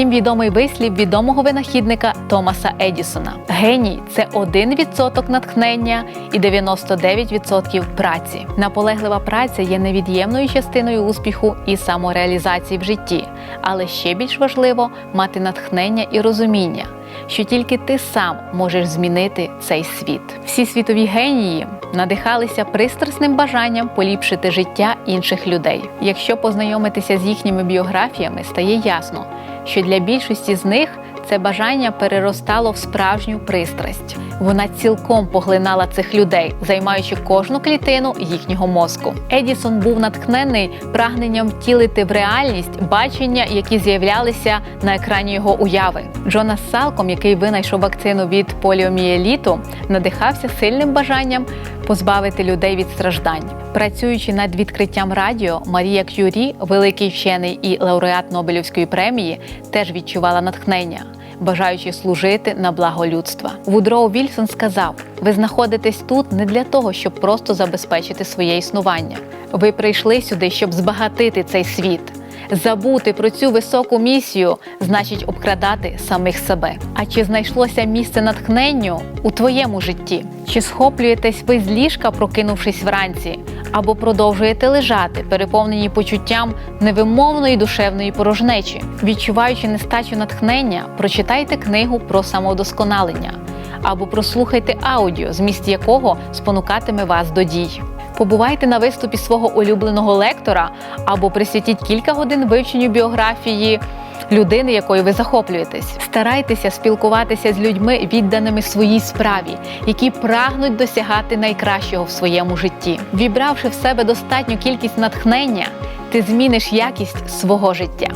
Всім відомий вислів відомого винахідника Томаса Едісона. Геній це 1% натхнення і 99% праці. Наполеглива праця є невід'ємною частиною успіху і самореалізації в житті, але ще більш важливо мати натхнення і розуміння, що тільки ти сам можеш змінити цей світ. Всі світові генії надихалися пристрасним бажанням поліпшити життя інших людей. Якщо познайомитися з їхніми біографіями, стає ясно, що для більшості з них це бажання переростало в справжню пристрасть. Вона цілком поглинала цих людей, займаючи кожну клітину їхнього мозку. Едісон був натхнений прагненням втілити в реальність бачення, які з'являлися на екрані його уяви. Джонас Салком, який винайшов вакцину від поліомієліту, надихався сильним бажанням позбавити людей від страждань. Працюючи над відкриттям радіо, Марія К'юрі, великий вчений і лауреат Нобелівської премії, теж відчувала натхнення. Бажаючи служити на благо людства, Вудроу Вільсон сказав: ви знаходитесь тут не для того, щоб просто забезпечити своє існування. Ви прийшли сюди, щоб збагатити цей світ. Забути про цю високу місію значить обкрадати самих себе. А чи знайшлося місце натхненню у твоєму житті? Чи схоплюєтесь ви з ліжка, прокинувшись вранці, або продовжуєте лежати, переповнені почуттям невимовної душевної порожнечі? Відчуваючи нестачу натхнення, прочитайте книгу про самодосконалення або прослухайте аудіо, зміст якого спонукатиме вас до дій. Побувайте на виступі свого улюбленого лектора або присвятіть кілька годин вивченню біографії людини, якою ви захоплюєтесь. Старайтеся спілкуватися з людьми, відданими своїй справі, які прагнуть досягати найкращого в своєму житті. Вібравши в себе достатню кількість натхнення, ти зміниш якість свого життя.